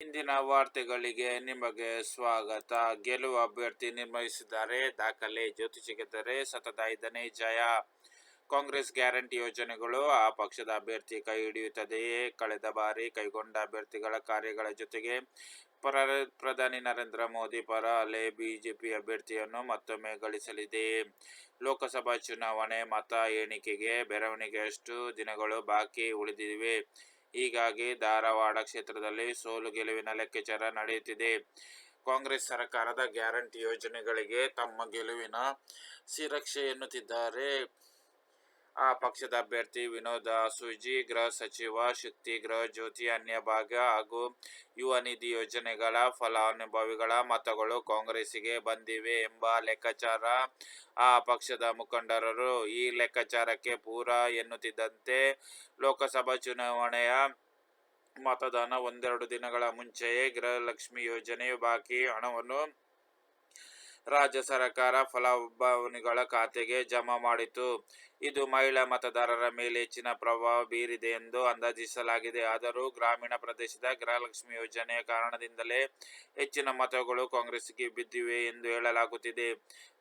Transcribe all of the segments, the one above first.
ಇಂದಿನ ವಾರ್ತೆಗಳಿಗೆ ನಿಮಗೆ ಸ್ವಾಗತ. ಗೆಲುವು ಅಭ್ಯರ್ಥಿ ನಿರ್ಮಿಸಿದ್ದಾರೆ ದಾಖಲೆ ಜ್ಯೋತಿಷ ಗೆದ್ದರೆ ಸತತ ಐದನೇ ಜಯ. ಕಾಂಗ್ರೆಸ್ ಗ್ಯಾರಂಟಿ ಯೋಜನೆಗಳು ಆ ಪಕ್ಷದ ಅಭ್ಯರ್ಥಿ ಕೈ ಹಿಡಿಯುತ್ತದೆಯೇ? ಕಳೆದ ಬಾರಿ ಕೈಗೊಂಡ ಅಭ್ಯರ್ಥಿಗಳ ಕಾರ್ಯಗಳ ಜೊತೆಗೆ ಪರ, ಪ್ರಧಾನಿ ನರೇಂದ್ರ ಮೋದಿ ಪರ ಅಲೆ ಬಿಜೆಪಿ ಅಭ್ಯರ್ಥಿಯನ್ನು ಮತ್ತೊಮ್ಮೆ ಗಳಿಸಲಿದೆ. ಲೋಕಸಭಾ ಚುನಾವಣೆ ಮತ ಎಣಿಕೆಗೆ ಬೆರವಣಿಗೆಯಷ್ಟು ದಿನಗಳು ಬಾಕಿ ಉಳಿದಿವೆ. ಹೀಗಾಗಿ ಧಾರವಾಡ ಕ್ಷೇತ್ರದಲ್ಲಿ ಸೋಲು ಗೆಲುವಿನ ಲೆಕ್ಕಾಚಾರ ನಡೆಯುತ್ತಿದೆ. ಕಾಂಗ್ರೆಸ್ ಸರ್ಕಾರದ ಗ್ಯಾರಂಟಿ ಯೋಜನೆಗಳಿಗೆ ತಮ್ಮ ಗೆಲುವಿನ ಸಿರಕ್ಷೆ ಎನ್ನುತ್ತಿದ್ದಾರೆ. ಆ ಪಕ್ಷದ ಅಭ್ಯರ್ಥಿ ವಿನೋದ ಸುಜಿ ಗೃಹ ಸಚಿವ ಶಕ್ತಿ, ಗೃಹ ಜ್ಯೋತಿ ಅನ್ಯ ಭಾಗ ಹಾಗೂ ಯುವ ನಿಧಿ ಯೋಜನೆಗಳ ಫಲಾನುಭವಿಗಳ ಮತಗಳು ಕಾಂಗ್ರೆಸ್ಸಿಗೆ ಬಂದಿವೆ ಎಂಬ ಲೆಕ್ಕಾಚಾರ ಆ ಪಕ್ಷದ ಮುಖಂಡರರು ಈ ಲೆಕ್ಕಾಚಾರಕ್ಕೆ ಪೂರ ಎನ್ನುತ್ತಿದ್ದಂತೆ ಲೋಕಸಭಾ ಚುನಾವಣೆಯ ಮತದಾನ ಒಂದೆರಡು ದಿನಗಳ ಮುಂಚೆಯೇ ಗೃಹಲಕ್ಷ್ಮಿ ಯೋಜನೆಯು ಬಾಕಿ ಹಣವನ್ನು ರಾಜ್ಯ ಸರ್ಕಾರ ಫಲಾನುಭವಿಗಳ ಖಾತೆಗೆ ಜಮಾ ಮಾಡಿತು ಇದು ಮಹಿಳಾ ಮತದಾರರ ಮೇಲೆ ಹೆಚ್ಚಿನ ಪ್ರಭಾವ ಬೀರಿದೆ ಎಂದು ಅಂದಾಜಿಸಲಾಗಿದೆ. ಆದರೂ ಗ್ರಾಮೀಣ ಪ್ರದೇಶದ ಗೃಹಲಕ್ಷ್ಮಿ ಯೋಜನೆಯ ಕಾರಣದಿಂದಲೇ ಹೆಚ್ಚಿನ ಮತಗಳು ಕಾಂಗ್ರೆಸ್ಗೆ ಬಿದ್ದಿವೆ ಎಂದು ಹೇಳಲಾಗುತ್ತಿದೆ.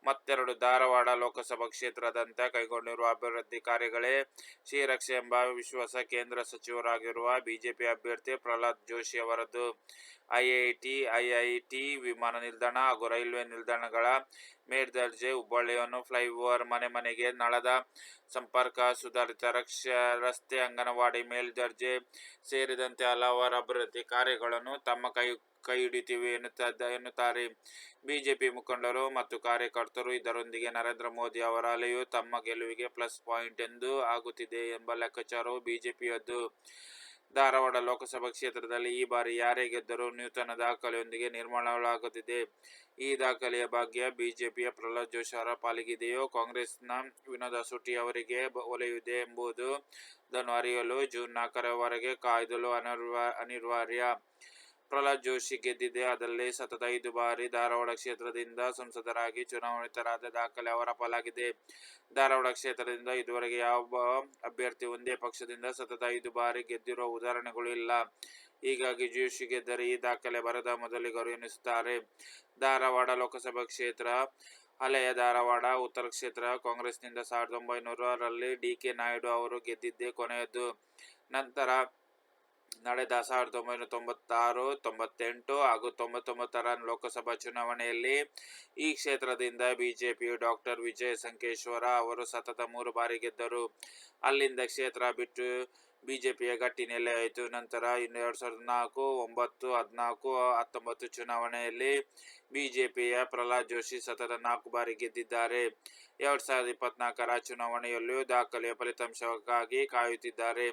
ಮತ್ತೆರಡು ಧಾರವಾಡ ಲೋಕಸಭಾ ಕ್ಷೇತ್ರದಂತೆ ಕೈಗೊಂಡಿರುವ ಅಭಿವೃದ್ಧಿ ಕಾರ್ಯಗಳೇ ಶ್ರೀರಕ್ಷೆ ಎಂಬ ವಿಶ್ವಾಸ ಕೇಂದ್ರ ಸಚಿವರಾಗಿರುವ ಬಿಜೆಪಿ ಅಭ್ಯರ್ಥಿ ಪ್ರಹ್ಲಾದ್ ಜೋಶಿ ಅವರದ್ದು. ಐಐಟಿ ಐಐಟಿ ವಿಮಾನ ನಿಲ್ದಾಣ ಹಾಗೂ ರೈಲ್ವೆ ನಿಲ್ದಾಣಗಳ ಮೇಲ್ದರ್ಜೆ, ಹುಬ್ಬಳ್ಳಿಯನ್ನು ಫ್ಲೈಓವರ್ ಮನೆ ಮನೆಗೆ ನಳದ ಸಂಪರ್ಕ, ಸುಧಾರಿತ ರಕ್ಷ, ರಸ್ತೆ, ಅಂಗನವಾಡಿ ಮೇಲ್ದರ್ಜೆ ಸೇರಿದಂತೆ ಹಲವಾರು ಅಭಿವೃದ್ಧಿ ಕಾರ್ಯಗಳನ್ನು ತಮ್ಮ ಕೈ ಕೈ ಹಿಡಿಯುತ್ತಿವೆ ಎನ್ನುತ್ತ, ಎನ್ನುತ್ತಾರೆ. ಬಿಜೆಪಿ ಮುಖಂಡರು ಮತ್ತು ಕಾರ್ಯಕರ್ತರು ಇದರೊಂದಿಗೆ ನರೇಂದ್ರ ಮೋದಿ ಅವರ ಅಲೆಯು ತಮ್ಮ ಗೆಲುವಿಗೆ ಪ್ಲಸ್ ಪಾಯಿಂಟ್ ಎಂದು ಆಗುತ್ತಿದೆ ಎಂಬ ಲೆಕ್ಕಾಚಾರವು ಬಿಜೆಪಿಯದ್ದು. ಧಾರವಾಡ ಲೋಕಸಭಾ ಕ್ಷೇತ್ರದಲ್ಲಿ ಈ ಬಾರಿ ಯಾರೇ ಗೆದ್ದರೂ ನೂತನ ದಾಖಲೆಯೊಂದಿಗೆ ನಿರ್ಮಾಣವಾಗುತ್ತಿದೆ ಈ ದಾಖಲೆಯ ಭಾಗ್ಯ ಬಿಜೆಪಿಯ ಪ್ರಹ್ಲಾದ್ ಜೋಶಿ ಅವರ ಪಾಲಿಗಿದೆಯೋ ಕಾಂಗ್ರೆಸ್ನ ವಿನೋದ ಸುಟಿ ಅವರಿಗೆ ಒಲೆಯುವುದೆ ಎಂಬುದನ್ನು ಅರಿಯಲು ಜೂನ್ ನಾಲ್ಕರವರೆಗೆ ಕಾಯ್ದಲು ಅನಿವಾರ್ಯ ಪ್ರಹ್ಲಾದ್ ಜೋಶಿ ಗೆದ್ದಿದೆ. ಅದರಲ್ಲಿ ಸತತ ಐದು ಬಾರಿ ಧಾರವಾಡ ಕ್ಷೇತ್ರದಿಂದ ಸಂಸದರಾಗಿ ಚುನಾವಣಿತರಾದ ದಾಖಲೆ ಅವರ ಪಾಲಾಗಿದೆ. ಧಾರವಾಡ ಕ್ಷೇತ್ರದಿಂದ ಇದುವರೆಗೆ ಯಾವ ಅಭ್ಯರ್ಥಿ ಒಂದೇ ಪಕ್ಷದಿಂದ ಸತತ ಐದು ಬಾರಿ ಗೆದ್ದಿರುವ ಉದಾಹರಣೆಗಳು ಇಲ್ಲ. ಹೀಗಾಗಿ ಜೋಶಿ ಗೆದ್ದರೆ ಈ ದಾಖಲೆ ಬರದ ಮೊದಲಿಗರು ಎನಿಸುತ್ತಾರೆ. ಧಾರವಾಡ ಲೋಕಸಭಾ ಕ್ಷೇತ್ರ, ಹಳೆಯ ಧಾರವಾಡ, ಉತ್ತರ ಕ್ಷೇತ್ರ, ಕಾಂಗ್ರೆಸ್ನಿಂದ ಸಾವಿರದ ಒಂಬೈನೂರರಲ್ಲಿ ಡಿ ಕೆ ನಾಯ್ಡು ಅವರು ಗೆದ್ದಿದ್ದೇ ಕೊನೆಯದು ನಂತರ ನಡೆದ ಸಾವಿರದ ಒಂಬೈನೂರ ತೊಂಬತ್ತಾರು, ತೊಂಬತ್ತೆಂಟು ಹಾಗೂ ತೊಂಬತ್ತೊಂಬತ್ತರ ಲೋಕಸಭಾ ಚುನಾವಣೆಯಲ್ಲಿ ಈ ಕ್ಷೇತ್ರದಿಂದ ಬಿಜೆಪಿಯು ಡಾಕ್ಟರ್ ವಿಜಯ ಸಂಕೇಶ್ವರ ಅವರು ಸತತ ಮೂರು ಬಾರಿ ಗೆದ್ದರು. ಅಲ್ಲಿಂದ ಕ್ಷೇತ್ರ ಬಿಟ್ಟು ಬಿಜೆಪಿಯ ಗಟ್ಟಿ ನೆಲೆಯಾಯಿತು ನಂತರ ಇನ್ನು ಎರಡು ಸಾವಿರದ ನಾಲ್ಕು, ಒಂಬತ್ತು, ಹದಿನಾಲ್ಕು, ಹತ್ತೊಂಬತ್ತು ಚುನಾವಣೆಯಲ್ಲಿ ಬಿಜೆಪಿಯ ಪ್ರಹ್ಲಾದ್ ಜೋಶಿ ಸತತ ನಾಲ್ಕು ಬಾರಿ ಗೆದ್ದಿದ್ದಾರೆ. ಎರಡ್ ಸಾವಿರದ ಇಪ್ಪತ್ನಾಲ್ಕರ ಚುನಾವಣೆಯಲ್ಲೂ ದಾಖಲೆಯ ಫಲಿತಾಂಶಕ್ಕಾಗಿ ಕಾಯುತ್ತಿದ್ದಾರೆ.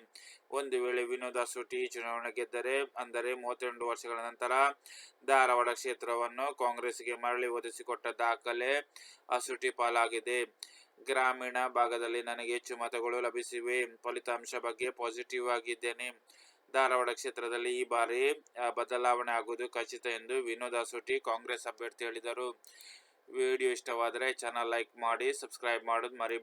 ಒಂದು ವೇಳೆ ವಿನೋದ ಸುಟಿ ಚುನಾವಣೆ ಗೆದ್ದರೆ, ಅಂದರೆ ಮೂವತ್ತೆರಡು ವರ್ಷಗಳ ನಂತರ ಧಾರವಾಡ ಕ್ಷೇತ್ರವನ್ನು ಕಾಂಗ್ರೆಸ್ಗೆ ಮರಳಿ ಒದಗಿಸಿಕೊಟ್ಟ ದಾಖಲೆ ಅಸುಟಿ ಪಾಲಾಗಿದೆ. ಗ್ರಾಮೀಣ ಭಾಗದಲ್ಲಿ ನನಗೆ ಹೆಚ್ಚು ಮತಗಳು ಲಭಿಸಿವೆ. ಫಲಿತಾಂಶ ಬಗ್ಗೆ ಪಾಸಿಟಿವ್ ಆಗಿದ್ದೇನೆ. ಧಾರವಾಡ ಕ್ಷೇತ್ರದಲ್ಲಿ ಈ ಬಾರಿ ಬದಲಾವಣೆ ಆಗುವುದು ಖಚಿತ ಎಂದು ವಿನೋದ ಸುಟಿ ಕಾಂಗ್ರೆಸ್ ಅಭ್ಯರ್ಥಿ ಹೇಳಿದರು. ವಿಡಿಯೋ ಇಷ್ಟವಾದರೆ ಚಾನಲ್ ಲೈಕ್ ಮಾಡಿ ಸಬ್ಸ್ಕ್ರೈಬ್ ಮಾಡೋದು ಮರಿಬೇಡಿ.